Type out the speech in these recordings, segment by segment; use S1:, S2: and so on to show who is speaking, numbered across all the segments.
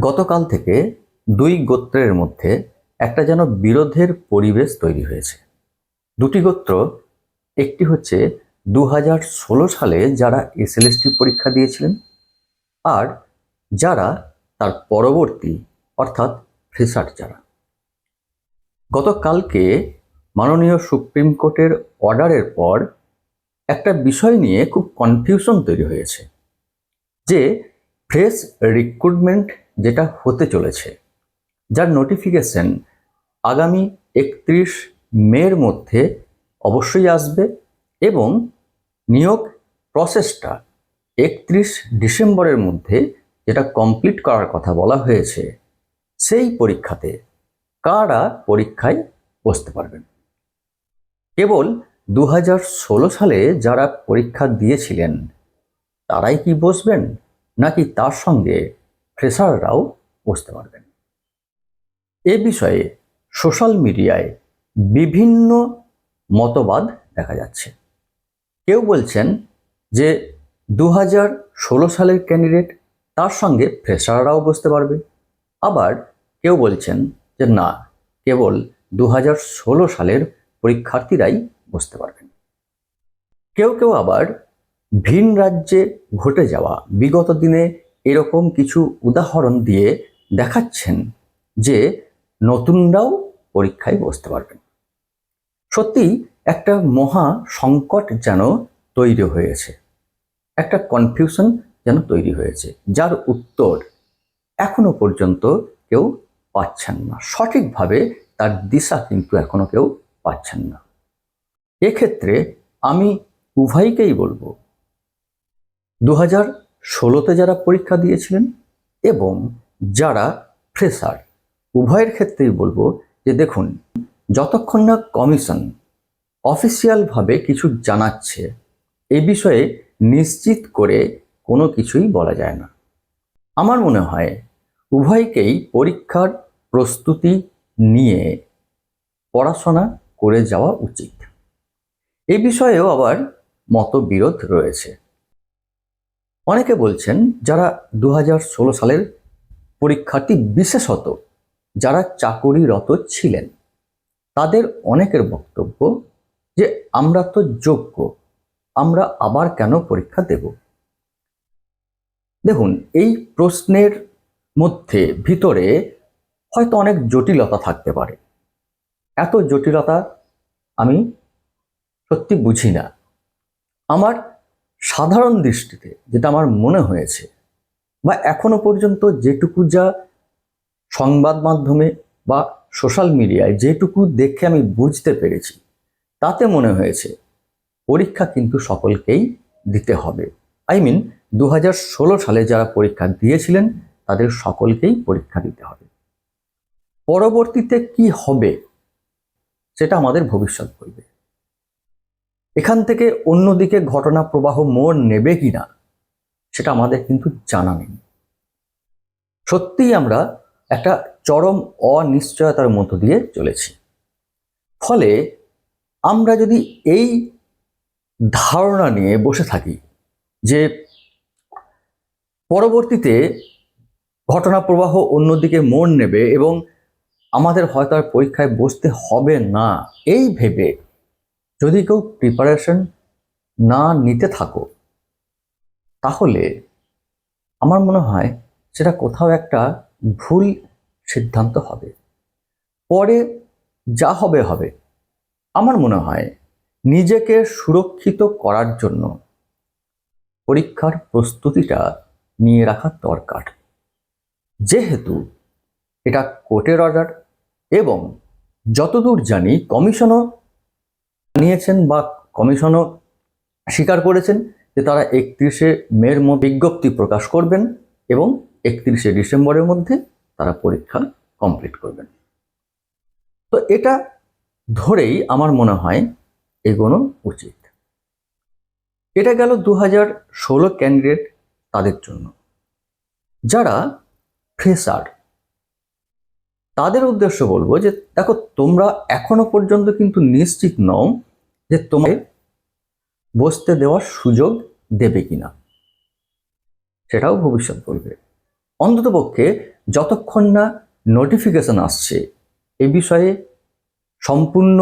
S1: গতকাল থেকে দুই গোত্রের মধ্যে একটা যেন বিরোধের পরিবেশ তৈরি হয়েছে। দুটি গোত্র, একটি হচ্ছে দু সালে যারা এসএলএসটি পরীক্ষা দিয়েছিলেন আর যারা তার পরবর্তী, অর্থাৎ ফ্রেশার যারা। গতকালকে মাননীয় সুপ্রিম কোর্টের অর্ডারের পর একটা বিষয় নিয়ে খুব কনফিউশন তৈরি হয়েছে যে ফ্রেশ রিক্রুটমেন্ট যেটা হতে চলেছে। যার নোটিফিকেশন আগামী একত্রিশ মের মধ্যে অবশ্যই আসবে এবং নিয়োগ প্রসেসটা একত্রিশ ডিসেম্বরের মধ্যে যেটা কমপ্লিট করার কথা বলা হয়েছে, সেই পরীক্ষাতে কারা পরীক্ষায় বসতে পারবেন? কেবল দু সালে যারা পরীক্ষা দিয়েছিলেন, তারাই কি বসবেন? নাকি তার সঙ্গে ফ্রেশাররাও বসতে পারবেন। এ বিষয়ে সোশ্যাল মিডিয়ায় বিভিন্ন মতবাদ দেখা যাচ্ছে। কেউ বলছেন যে দু ষোলো সালের ক্যান্ডিডেট তার সঙ্গে ফ্রেশাররাও বসতে পারবে। আবার কেউ বলছেন যে না, কেবল দু সালের পরীক্ষার্থীরাই বসতে পারবেন। কেউ কেউ আবার ভিন রাজ্যে ঘটে যাওয়া বিগত দিনে এরকম কিছু উদাহরণ দিয়ে দেখাচ্ছেন যে নতুনরাও পরীক্ষায় বসতে পারবেন। সত্যি একটা মহা সংকট যেন তৈরি হয়েছে। একটা কনফিউশন যেন তৈরি হয়েছে, যার উত্তর এখনও পর্যন্ত কেউ পাচ্ছেন না। সঠিকভাবে তার দিশা কিন্তু এখনও কেউ পাচ্ছেন না। এক্ষেত্রে আমি উভয়কেই বলব দু হাজার ষোলোতে যারা পরীক্ষা দিয়েছিলেন এবং যারা ফ্রেশার, উভয়ের ক্ষেত্রেই বলব যে দেখুন, যতক্ষণ না কমিশন অফিসিয়ালভাবে কিছু জানাচ্ছে, এ বিষয়ে নিশ্চিত করে কোনো কিছুই বলা যায় না। আমার মনে হয় উভয়কেই পরীক্ষার প্রস্তুতি নিয়ে পড়াশোনা করে যাওয়া উচিত। এ বিষয়েও আবার মতবিরোধ রয়েছে। অনেকে বলছেন যারা দু হাজার ষোলো সালের পরীক্ষার্থী বিশেষত যারা চাকুরিরত ছিলেন, তাদের অনেকের বক্তব্য যে আমরা তো যোগ্য, আমরা আবার কেন পরীক্ষা দেব? দেখুন, এই প্রশ্নের মধ্যে ভিতরে হয়তো অনেক জটিলতা থাকতে পারে। এত জটিলতা আমি সত্যি বুঝি না। আমার সাধারণ দৃষ্টিতে যেটা আমার মনে হয়েছে বা এখনও পর্যন্ত যেটুকু যা সংবাদ মাধ্যমে বা সোশ্যাল মিডিয়ায় যেটুকু দেখে আমি বুঝতে পেরেছি, তাতে মনে হয়েছে পরীক্ষা কিন্তু সকলকেই দিতে হবে। আই মিন দু হাজার ষোলো সালে যারা পরীক্ষা দিয়েছিলেন, তাদের সকলকেই পরীক্ষা দিতে হবে। পরবর্তীতে কি হবে, সেটা আমাদের ভবিষ্যৎ বলবে। এখান থেকে অন্যদিকে ঘটনা প্রবাহ মোড় নেবে কি না সেটা আমাদের কিন্তু জানা নেই। সত্যিই আমরা একটা চরম অনিশ্চয়তার মধ্য দিয়ে চলেছি। ফলে আমরা যদি এই ধারণা নিয়ে বসে থাকি যে পরবর্তীতে ঘটনা প্রবাহ অন্যদিকে মোড় নেবে এবং আমাদের হয়তো আর পরীক্ষায় বসতে হবে না, এই ভেবে যদি কেউ প্রিপারেশন না নিতে থাকো, তাহলে আমার মনে হয় সেটা কোথাও একটা ভুল সিদ্ধান্ত হবে। পরে যা হবে হবে। আমার মনে হয় নিজেকে সুরক্ষিত করার জন্য পরীক্ষার প্রস্তুতিটা নিয়ে রাখা দরকার। যেহেতু এটা কোর্টের অর্ডার এবং যতদূর জানি কমিশনও জানিয়েছেন বা কমিশনও স্বীকার করেছেন যে তারা একত্রিশে মের বিজ্ঞপ্তি প্রকাশ করবেন এবং একত্রিশে ডিসেম্বরের মধ্যে তারা পরীক্ষা কমপ্লিট করবেন। তো এটা ধরেই আমার মনে হয় এগোনো উচিত। এটা গেল দু হাজার ষোলো ক্যান্ডিডেট তাদের জন্য। যারা ফ্রেশার, তাদের উদ্দেশ্য বলব যে, দেখো তোমরা এখনও পর্যন্ত কিন্তু নিশ্চিত নও যে তোমায় বসতে দেওয়ার সুযোগ দেবে কিনা, সেটাও ভবিষ্যৎ বলবে। অন্ততপক্ষে যতক্ষণ না নোটিফিকেশন আসছে, এ বিষয়ে সম্পূর্ণ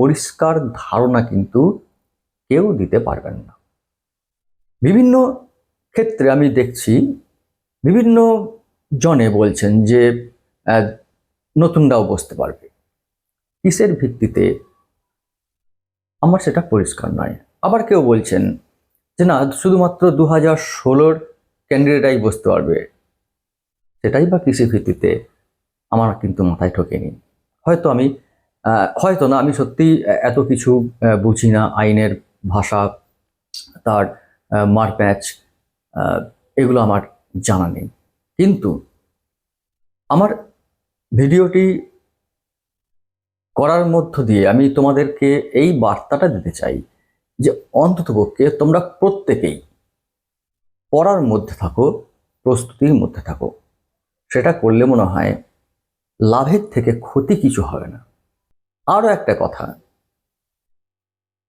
S1: পরিষ্কার ধারণা কিন্তু কেউ দিতে পারবেন না। বিভিন্ন ক্ষেত্রে আমি দেখছি, বিভিন্ন জনে বলছেন যে নতুনরাও বসতে পারবে। কিসের ভিত্তিতে আমার সেটা পরিষ্কার নয়। আবার কেউ বলছেন যে না, শুধুমাত্র দু হাজার ষোলোর ক্যান্ডিডেটাই বসতে পারবে। সেটাই বা কৃষি ভিত্তিতে আমার কিন্তু মাথায় ঠকেনি। হয়তো আমি হয়তো না, আমি সত্যি এত কিছু বুঝি না। আইনের ভাষা, তার মারপ্যাচ এগুলো আমার জানা নেই। কিন্তু আমার ভিডিওটি করার মধ্য দিয়ে আমি তোমাদেরকে এই বার্তাটা দিতে চাই যে অন্ততপক্ষে তোমরা প্রত্যেকেই পড়ার মধ্যে থাকো, প্রস্তুতির মধ্যে থাকো। সেটা করলে মনে হয় লাভের থেকে ক্ষতি কিছু হবে না। আরও একটা কথা,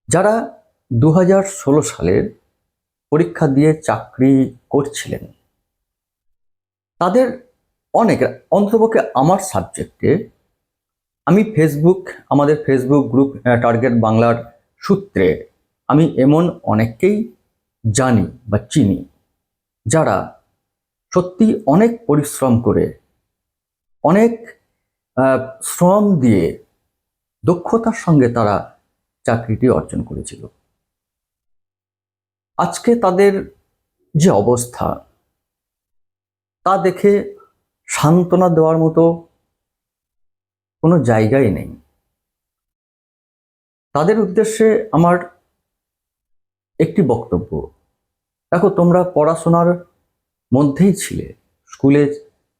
S1: যারা দু হাজার ষোলো সালের পরীক্ষা দিয়ে চাকরি করছিলেন, তাদের অনেক অন্ততপক্ষে আমার সাবজেক্টে আমি ফেসবুক আমাদের ফেসবুক গ্রুপ টার্গেট বাংলার সূত্রে আমি এমন অনেককেই জানি বা চিনি যারা সত্যি অনেক পরিশ্রম করে, অনেক শ্রম দিয়ে দক্ষতার সঙ্গে তারা চাকরিটি অর্জন করেছিল। আজকে তাদের যে অবস্থা, তা দেখে সান্ত্বনা দেওয়ার মতো কোনো জায়গাই নেই। তাদের উদ্দেশ্যে আমার একটি বক্তব্য। দেখো, তোমরা পড়াশোনার মধ্যেই ছিলে। স্কুলে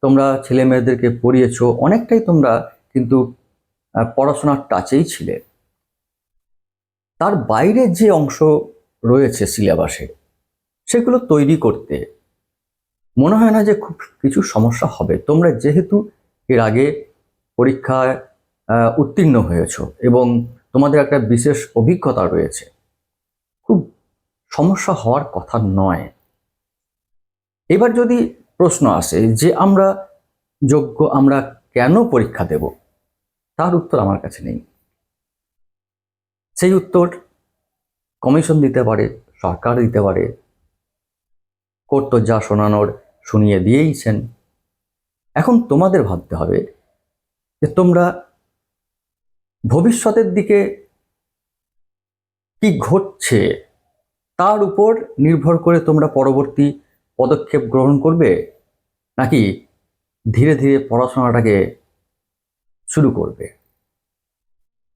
S1: তোমরা ছেলে মেয়েদেরকে পড়িয়েছো, অনেকটাই তোমরা কিন্তু পড়াশোনার টাচেই ছিলে। তার বাইরে যে অংশ রয়েছে সিলেবাসে, সেগুলো তৈরি করতে মনে হয় না যে খুব কিছু সমস্যা হবে। তোমরা যেহেতু এর আগে পরীক্ষায় উত্তীর্ণ হয়েছ এবং তোমাদের একটা বিশেষ অভিজ্ঞতা রয়েছে। খুব সমস্যা হওয়ার কথা নয়। এবার যদি প্রশ্ন আসে যে আমরা যোগ্য, আমরা কেন পরীক্ষা দেব? তার উত্তর আমার কাছে নেই। সেই উত্তর কমিশন দিতে পারে, সরকার দিতে পারে তো যা শোনানোর শুনিয়ে দিয়েইছেন। এখন তোমাদের ভাবতে হবে যে তোমরা ভবিষ্যতের দিকে কি ঘটছে তার উপর নির্ভর করে তোমরা পরবর্তী পদক্ষেপ গ্রহণ করবে, নাকি ধীরে ধীরে পড়াশোনাটাকে শুরু করবে?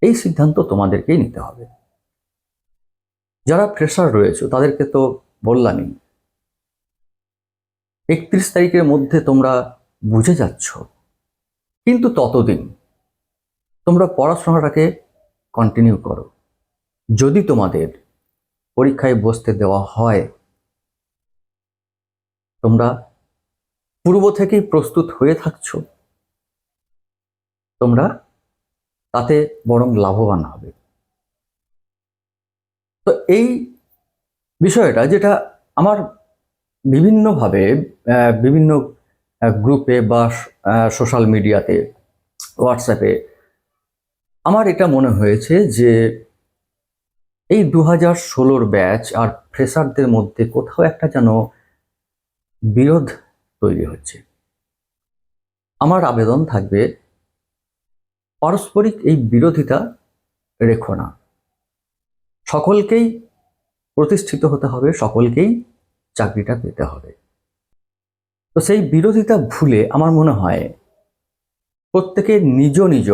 S1: এই সিদ্ধান্ত তোমাদেরকেই নিতে হবে। যারা ফ্রেশার রয়েছে, তাদেরকে তো বললামই, একত্রিশ তারিখের মধ্যে তোমরা বুঝে যাচ্ছ কিন্তু ততদিন তোমরা পড়াশোনাটাকে কন্টিনিউ করো। যদি তোমাদের পরীক্ষায় বসতে দেওয়া হয়, তোমরা পূর্ব থেকেই প্রস্তুত হয়ে থাকছো, তোমরা তাতে বরং লাভবান হবে। তো এই বিষয়টা, যেটা আমার বিভিন্নভাবে বিভিন্ন গ্রুপে বা সোশ্যাল মিডিয়াতে হোয়াটসঅ্যাপে আমার এটা মনে হয়েছে যে, এই দু হাজার ষোলোর ব্যাচ আর ফ্রেশারদের মধ্যে কোথাও একটা যেন বিরোধ তৈরি হচ্ছে। আমার আবেদন থাকবে, পারস্পরিক এই বিরোধিতা রেখো না। সকলকেই প্রতিষ্ঠিত হতে হবে, সকলকেই চাকরিটা পেতে হবে। তো সেই বিরোধিতা ভুলে আমার মনে হয় প্রত্যেকে নিজ নিজ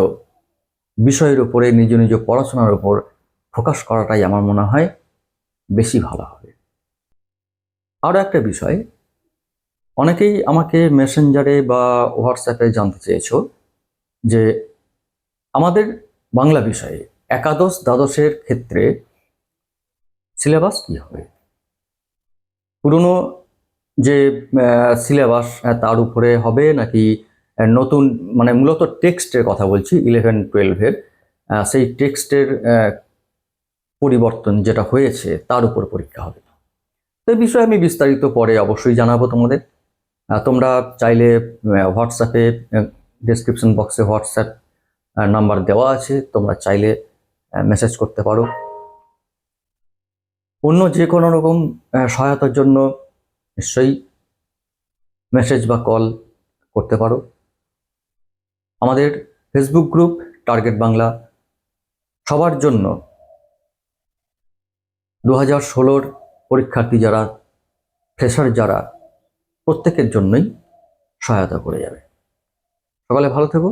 S1: বিষয়ের উপরে, নিজ নিজ পড়াশোনার উপর ফোকাস করাটাই আমার মনে হয় বেশি ভালো হবে। আরও একটা বিষয়, অনেকেই আমাকে মেসেঞ্জারে বা হোয়াটসঅ্যাপে জানতে চেয়েছ যে আমাদের বাংলা বিষয়ে একাদশ দ্বাদশের ক্ষেত্রে সিলেবাস কী হবে? পুরনো যে সিলেবাস তার উপরে হবে নাকি নতুন মানে মূলত টেক্সটের কথা বলছি ইলেভেন টুয়েলভের সেই টেক্সটের পরিবর্তন যেটা হয়েছে, তার উপর পরীক্ষা হবে। তো এই বিষয়ে আমি বিস্তারিত পরে অবশ্যই জানাব তোমাদের। তোমরা চাইলে হোয়াটসঅ্যাপে ডিসক্রিপশন বক্সে হোয়াটসঅ্যাপ নাম্বার দেওয়া আছে, তোমরা চাইলে মেসেজ করতে পারো। অন্য যে কোনো রকম সহায়তার জন্য নিশ্চয়ই মেসেজ বা কল করতে পারো। আমাদের ফেসবুক গ্রুপ টার্গেট বাংলা সবার জন্য দু হাজার ষোলোর পরীক্ষার্থী যারা ফ্রেশার যারা, প্রত্যেকের জন্যই সহায়তা করে যাবে। সকালে ভালো থেকো।